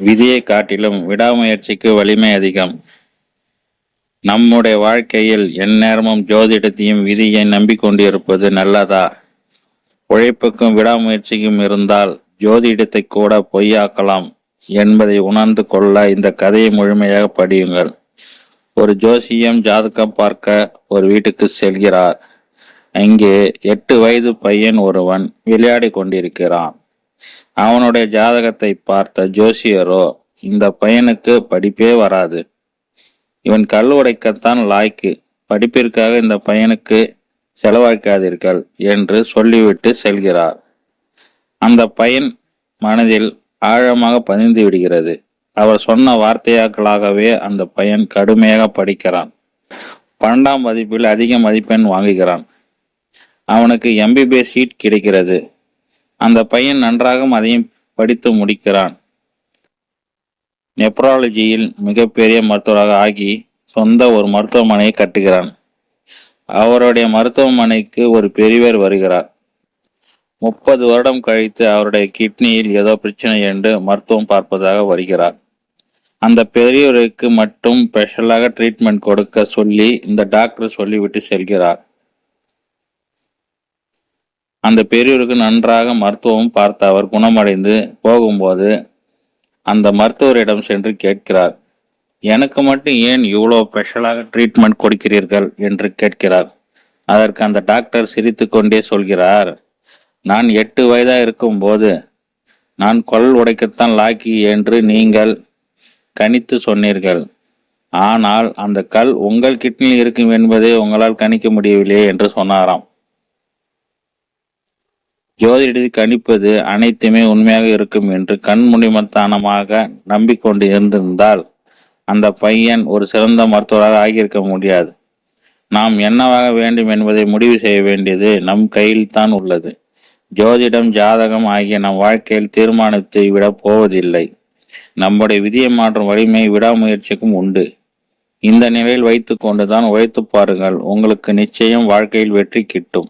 விதியை காட்டிலும் விடாமுயற்சிக்கு வலிமை அதிகம். நம்முடைய வாழ்க்கையில் எந்நேரமும் ஜோதிடத்தையும் விதியை நம்பிக்கொண்டிருப்பது நல்லதா? உழைப்புக்கும் விடாமுயற்சிக்கும் இருந்தால் ஜோதிடத்தை கூட பொய்யாக்கலாம் என்பதை உணர்ந்து கொள்ள இந்த கதையை முழுமையாக படியுங்கள். ஒரு ஜோசியம் ஜாதகம் பார்க்க ஒரு வீட்டுக்கு செல்கிறார். அங்கே எட்டு வயது பையன் ஒருவன் விளையாடி கொண்டிருக்கிறான். அவனுடைய ஜாதகத்தை பார்த்த ஜோசியரோ இந்த பையனுக்கு படிப்பே வராது. இவன் கல் உடைக்கத்தான் லாய்க்கு. படிப்பிற்காக இந்த பையனுக்கு செலவழிக்காதீர்கள் என்று சொல்லிவிட்டு செல்கிறார். அந்த பையன் மனதில் ஆழமாக பதிந்து விடுகிறது. அவர் சொன்ன வார்த்தையாக்களாகவே அந்த பையன் கடுமையாக படிக்கிறான். பன்னெண்டாம் மதிப்பில் அதிக மதிப்பெண் வாங்குகிறான். அவனுக்கு எம்பிபிஎஸ் சீட் கிடைக்கிறது. அந்த பையன் நன்றாக அதையும் படித்து முடிக்கிறான். நெப்ராலஜியில் மிகப்பெரிய மருத்துவராக ஆகி சொந்த ஒரு மருத்துவமனையை கட்டுகிறான். அவருடைய மருத்துவமனைக்கு ஒரு பெரியவர் வருகிறார். முப்பது வருடம் கழித்து அவருடைய கிட்னியில் ஏதோ பிரச்சனை என்று மருத்துவம் பார்ப்பதாக வருகிறார். அந்த பெரியவருக்கு மட்டும் ஸ்பெஷலாக ட்ரீட்மெண்ட் கொடுக்க சொல்லி இந்த டாக்டர் சொல்லிவிட்டு செல்கிறார். அந்த பெரியவருக்கு நன்றாக மருத்துவம் பார்த்து அவர் குணமடைந்து போகும்போது அந்த மருத்துவரிடம் சென்று கேட்கிறார் எனக்கு மட்டும் ஏன் இவ்வளோ ஸ்பெஷலாக ட்ரீட்மெண்ட் கொடுக்கிறீர்கள்? என்று கேட்கிறார். அதற்கு அந்த டாக்டர் சிரித்துக்கொண்டே சொல்கிறார் நான் எட்டு வயதாக இருக்கும்போது நான் கொல் உடைக்கத்தான் லாக்கி என்று நீங்கள் கணித்து சொன்னீர்கள். ஆனால் அந்த கல் உங்கள் கிட்னியில் இருக்கும் என்பதை உங்களால் கணிக்க முடியவில்லையே என்று சொன்னாராம். ஜோதிடத்தை கணிப்பது அனைத்துமே உண்மையாக இருக்கும் என்று கண்முடிமத்தானமாக நம்பிக்கொண்டு இருந்திருந்தால் அந்த பையன் ஒரு சிறந்த மருத்துவராக ஆகியிருக்க முடியாது. நாம் என்னவாக வேண்டும் என்பதை முடிவு செய்ய வேண்டியது நம் கையில் தான் உள்ளது. ஜோதிடம் ஜாதகம் ஆகிய நம் வாழ்க்கையில் தீர்மானத்தை விட போவதில்லை. நம்முடைய விதியை மாற்றும் வலிமை விடாமுயற்சிக்கும் உண்டு. இந்த நிலையில் வைத்துக்கொண்டுதான் உழைத்து பாருங்கள். உங்களுக்கு நிச்சயம் வாழ்க்கையில் வெற்றி கிட்டும்.